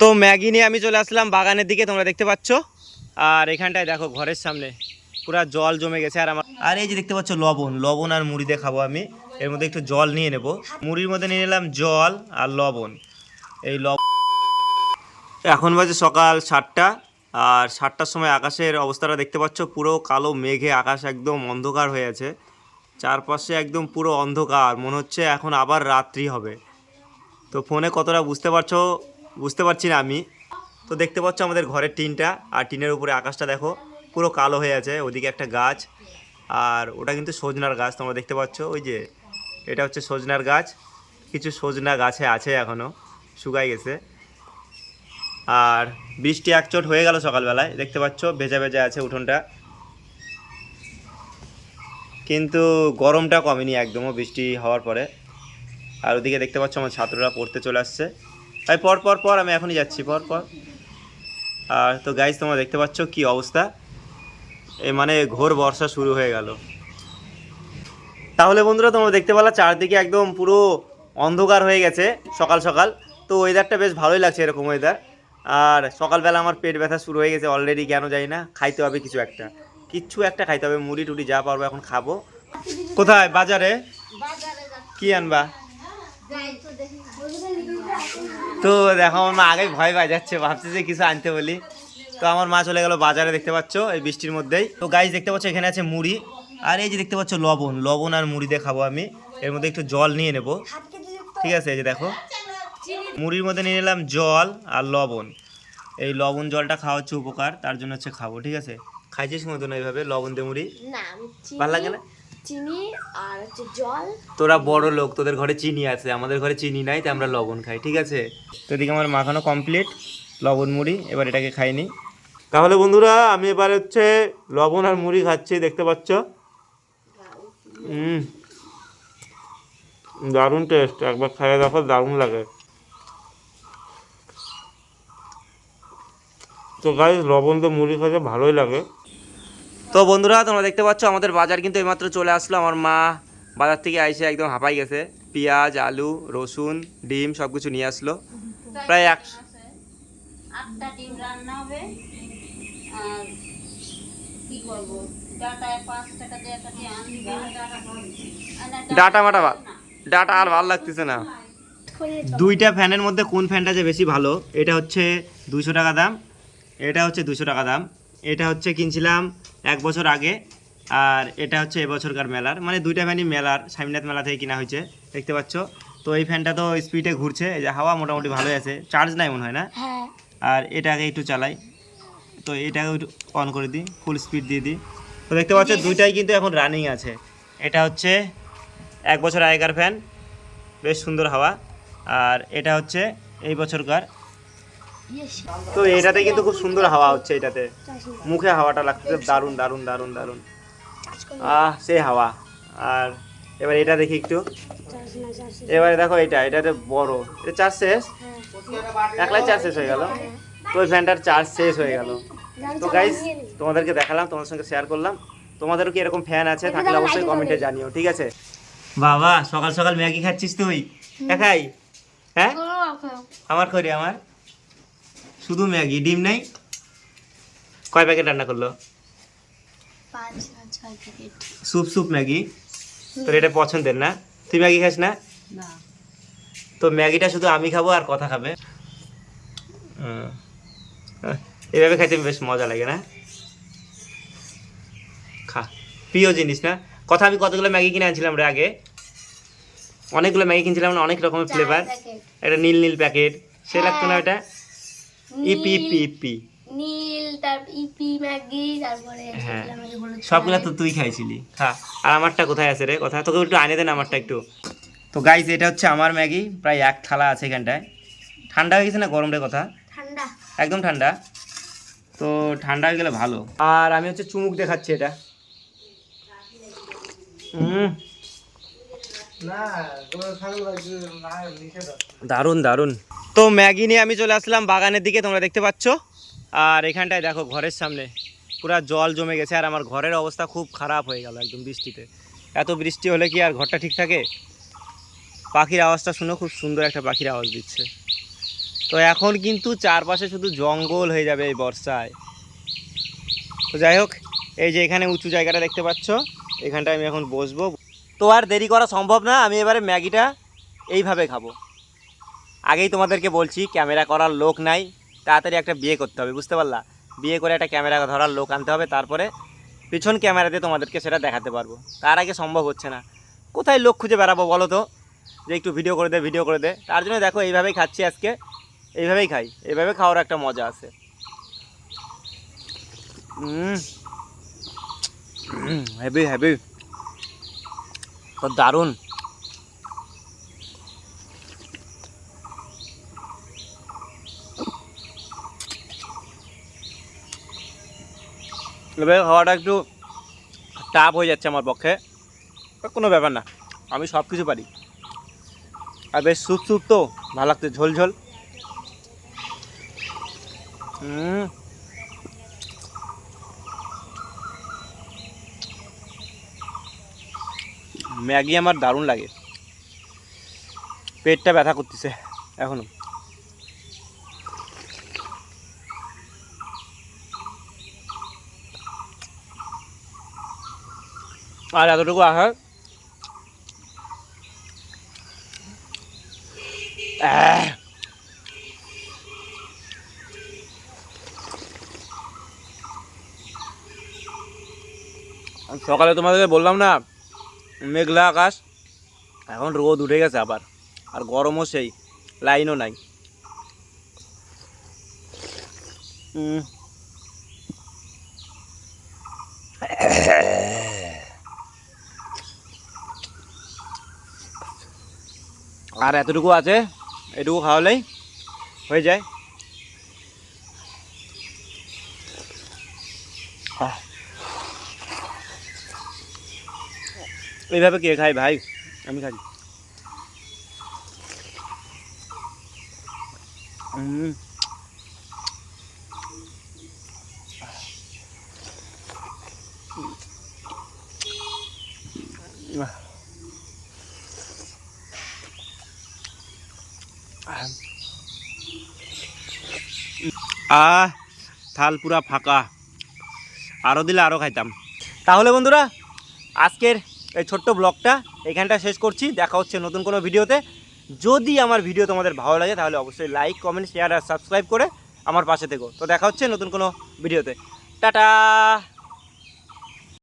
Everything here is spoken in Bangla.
তো ম্যাগি নিয়ে আমি চলে আসলাম বাগানের দিকে, তোমরা দেখতে পাচ্ছ। আর এখানটায় দেখো ঘরের সামনে, পুরো জল জমে গেছে আর আমার আর এই যে দেখতে পাচ্ছ লবণ লবণ আর মুড়ি দিয়ে খাব আমি। এর মধ্যে একটু জল নিয়ে নেব। মুড়ির মধ্যে নিয়ে নিলাম জল আর লবণ। এই লবণ এখন বাজে সকাল সাতটা, আর সাতটার সময় আকাশের অবস্থাটা দেখতে পাচ্ছ, পুরো কালো মেঘে আকাশ একদম অন্ধকার হয়ে আছে। চারপাশে একদম পুরো অন্ধকার, মনে হচ্ছে এখন আবার রাত্রি হবে। তো ফোনে কতটা বুঝতে পারছ বুঝতে পারছি না আমি। তো দেখতে পাচ্ছ আমাদের ঘরের টিনটা, আর টিনের উপরে আকাশটা দেখো, পুরো কালো হয়ে আছে, ওদিকে একটা গাছ, আর ওটা কিন্তু সজনার গাছ, তোমরা দেখতে পাচ্ছ, ওই যে, এটা হচ্ছে সজনার গাছ, কিছু সজনা গাছে আছে এখনও শুকাই গেছে। আর বৃষ্টি একচোট হয়ে গেল সকালবেলায়, দেখতে পাচ্ছ, ভেজা ভেজা আছে উঠোনটা। কিন্তু গরমটা কমেনি একদমও বৃষ্টি হওয়ার পরে। আর ওদিকে দেখতে পাচ্ছ, আমার ছাত্ররা পড়তে চলে আসছে। তাই পর পর পর আমি এখনই যাচ্ছি পর পর। আর তো গাইজ তোমরা দেখতে পাচ্ছ কি অবস্থা? এ মানে ঘোর বর্ষা শুরু হয়ে গেল। তাহলে বন্ধুরা তোমরা দেখতে পেলা চারদিকে একদম পুরো অন্ধকার হয়ে গেছে সকাল সকাল। তো ওয়েদারটা বেশ ভালোই লাগছে এরকম ওয়েদার আর সকালবেলা আমার পেট ব্যথা শুরু হয়ে গেছে অলরেডি কেন যাই না। খাইতে হবে কিছু একটা। কিচ্ছু একটা খাইতে হবে মুড়ি টুড়ি যা পারব এখন খাব। কোথায়? বাজারে? কি আনবা? তো দেখো আমার মা আগে ভয় পাই যাচ্ছে ভাবছে যে কিছু আনতে বলি। তো আমার মা চলে গেল বাজারে দেখতে পাচ্ছ এই বৃষ্টির মধ্যেই। তো গাইজ দেখতে পাচ্ছ এখানে আছে মুড়ি। আর এই যে দেখতে পাচ্ছ লবণ। লবণ আর মুড়ি দিয়ে খাব আমি। এর মধ্যে একটু জল নিয়ে নেব। ঠিক আছে এই যে দেখো। মুড়ির মধ্যে নিয়ে নিলাম জল আর লবণ। এই লবণ জলটা খাওয়া হচ্ছে উপকার তার জন্য হচ্ছে খাব ঠিক আছে? খাইছিস মতন এইভাবে লবণ দিয়ে মুড়ি? না ভালো লাগে না? চিনি আর হচ্ছে জল। তোরা বড় লোক তোদের ঘরে চিনি আছে আমাদের ঘরে চিনি নাই তাই আমরা লবণ খাই ঠিক আছে? তো এদিকে আমার মাখানো কমপ্লিট লবণ মুড়ি এবার এটাকে খাইনি। তাহলে বন্ধুরা আমি এবার হচ্ছে লবণ আর মুড়ি খাচ্ছি দেখতে পাচ্ছ? হুম দারুণ টেস্ট একবার খাইয়ে দেখো দারুণ লাগে। তো গাই লবণ তো মুড়ি খেতে ভালোই লাগে। তো বন্ধুরা তোমরা দেখতে পাচ্ছ আমাদের বাজার কিন্তু এইমাত্র চলে আসলো। আমার মা বাজার থেকে আইসে একদম হাঁপাই গেছে। পেঁয়াজ আলু রসুন ডিম সব কিছু নিয়ে আসলো। প্রায় এক আটটা ডিম রান্না হবে। আর কি করব? ডাটায় পাঁচ টাকা দিয়ে একটা দিয়ে ডাটা মাটা ডাটা আর ভালো লাগতেছে না। দুইটা ফ্যানের মধ্যে কোন ফ্যানটা যে বেশি ভালো এটা হচ্ছে দুশো টাকা দাম এটা হচ্ছে দুশো টাকা দাম। এটা হচ্ছে কিনছিলাম এক বছর আগে আর এটা হচ্ছে এবছরকার মেলার। মানে দুইটা ফ্যানই মেলার স্বামীনাথ মেলা থেকে কিনা হয়েছে দেখতে পাচ্ছ। তো এই ফ্যানটা তো স্পিডে ঘুরছে এই যে হাওয়া মোটামুটি ভালোই আছে চার্জ নাই মনে হয় না? হ্যাঁ। আর এটাকে একটু চালাই। তো এটাকে একটু অন করে দিই ফুল স্পিড দিয়ে দিই। তো দেখতে পাচ্ছ দুইটাই কিন্তু এখন রানিং আছে। এটা হচ্ছে এক বছর আগেকার ফ্যান বেশ সুন্দর হাওয়া। আর এটা হচ্ছে এই বছরকার তো এটাতে কিন্তু খুব সুন্দর হাওয়া হচ্ছে এটাতে। মুখে হাওয়াটা লাগতেছে দারুণ দারুণ দারুণ দারুণ। আহ সে হাওয়া। আর এবার এটা দেখি একটু। এবারে দেখো এটা এটাতে বড়। এটা চার্জ শেষ? একলাই চার্জ শেষ হয়ে গেল। তো ওই ফ্যানটার চার্জ শেষ হয়ে গেল। তো গাইস তোমাদেরকে দেখালাম তোমাদের সঙ্গে শেয়ার করলাম। তোমাদেরও কি এরকম ফ্যান আছে? থাকলে অবশ্যই কমেন্টে জানিও ঠিক আছে? বাবা সকাল সকাল ম্যাগি খাচ্ছিস তুই? একাই হ্যাঁ? আমার করি আমার? শুধু ম্যাগি ডিম নাই? কয় প্যাকেট রান্না করল? Soup soup Maggi? তোর এটা পছন্দের না? তুই ম্যাগি খাস না? তো ম্যাগিটা শুধু আমি খাব আর কথা খাবে। এভাবে খাইতে বেশ মজা লাগে না? খা। প্রিয় জিনিস না? কথা আমি কতগুলো ম্যাগি কিনে আনছিলাম রে আগে? অনেকগুলো ম্যাগি কিনছিলাম না? অনেক রকমের ফ্লেভার একটা নীল নীল প্যাকেট। সে লাগতো না ওটা? ইপি ইপি ইপি নীল তারপর ইপি ম্যাগি তারপরে হ্যাঁ। সবগুলো তো তুই খাইছিলি। খা আর আমারটা কোথায় আছে রে? কথা তোকে একটু আনে দেন আমারটা একটু। তো গাইজ এটা হচ্ছে আমার ম্যাগি প্রায় এক থালা আছে এখানটায়। ঠান্ডা হয়ে গেছে না গরম রে কথা? ঠান্ডা। একদম ঠান্ডা। তো ঠান্ডা হয়ে গেলে ভালো। আর আমি হচ্ছে চুমুক দেখাচ্ছি এটা। হুম দারুণ দারুণ। তো ম্যাগি নিয়ে আমি চলে আসলাম বাগানের দিকে, তোমরা দেখতে পাচ্ছ। আর এখানটায় দেখো ঘরের সামনে, পুরা জল জমে গেছে, আর আমার ঘরের অবস্থা খুব খারাপ হয়ে গেল একদম বৃষ্টিতে। এত বৃষ্টি হলে কি আর ঘরটা ঠিক থাকে? পাখির আওয়াজটা শুনে খুব সুন্দর একটা পাখির আওয়াজ দিচ্ছে। তো এখন কিন্তু চারপাশে শুধু জঙ্গল হয়ে যাবে এই বর্ষায়। তো যাই হোক, এই যে এখানে উঁচু জায়গাটা দেখতে পাচ্ছ, এখানটায় আমি এখন বসবো। তো আর দেরি করা সম্ভব না, আমি এবারে ম্যাগিটা এইভাবে খাব। আগেই তোমাদেরকে বলছি, ক্যামেরা করার লোক নাই। তাড়াতাড়ি একটা বিয়ে করতে হবে, বুঝতে পারলা? বিয়ে করে একটা ক্যামেরা ধরার লোক আনতে হবে, তারপরে পিছন ক্যামেরা দিয়ে তোমাদেরকে সেটা দেখাতে পারব। তার আগে সম্ভব হচ্ছে না। কোথায় লোক খুঁজে বেড়াবো বলো তো? যে একটু ভিডিও করে দে ভিডিও করে দে। তার জন্য দেখো, এইভাবেই খাচ্ছি আজকে। এইভাবেই খাই। এইভাবে খাওয়ার একটা মজা আছে। Heavy heavy. তো দারুণ। এবার খাওয়াটা একটু টাফ হয়ে যাচ্ছে আমার পক্ষে। কোনো ব্যাপার না, আমি সব কিছু পারি। আর বেশ স্যুপ স্যুপ তো, ভালো লাগছে, ঝোল ঝোল। ম্যাগি আমার দারুণ লাগে। পেটটা ব্যথা করতেছে, এখনও। আর এতটুকু আহার আহ। সকালে তোমাদেরকে বললাম না, মেঘলা আকাশ, এখন রোদ উঠে গেছে আবার, আর গরমও সেই, লাইনও নাই। আর এতটুকু আছে এটুকু খাওয়ালেই হয়ে যায় আহ। এইভাবে কে খাই ভাই আমি খাই হুম থাল পুরা ফাঁকা। আরও দিলে আরও খাইতাম। তাহলে বন্ধুরা, আজকের এই ছোট্ট ব্লগটা এখানটা শেষ করছি। দেখা হচ্ছে নতুন কোনো ভিডিওতে। যদি আমার ভিডিও তোমাদের ভালো লাগে, তাহলে অবশ্যই লাইক কমেন্ট শেয়ার আর সাবস্ক্রাইব করে আমার পাশে থেকো। তো দেখা হচ্ছে নতুন কোনো ভিডিওতে। টাটা!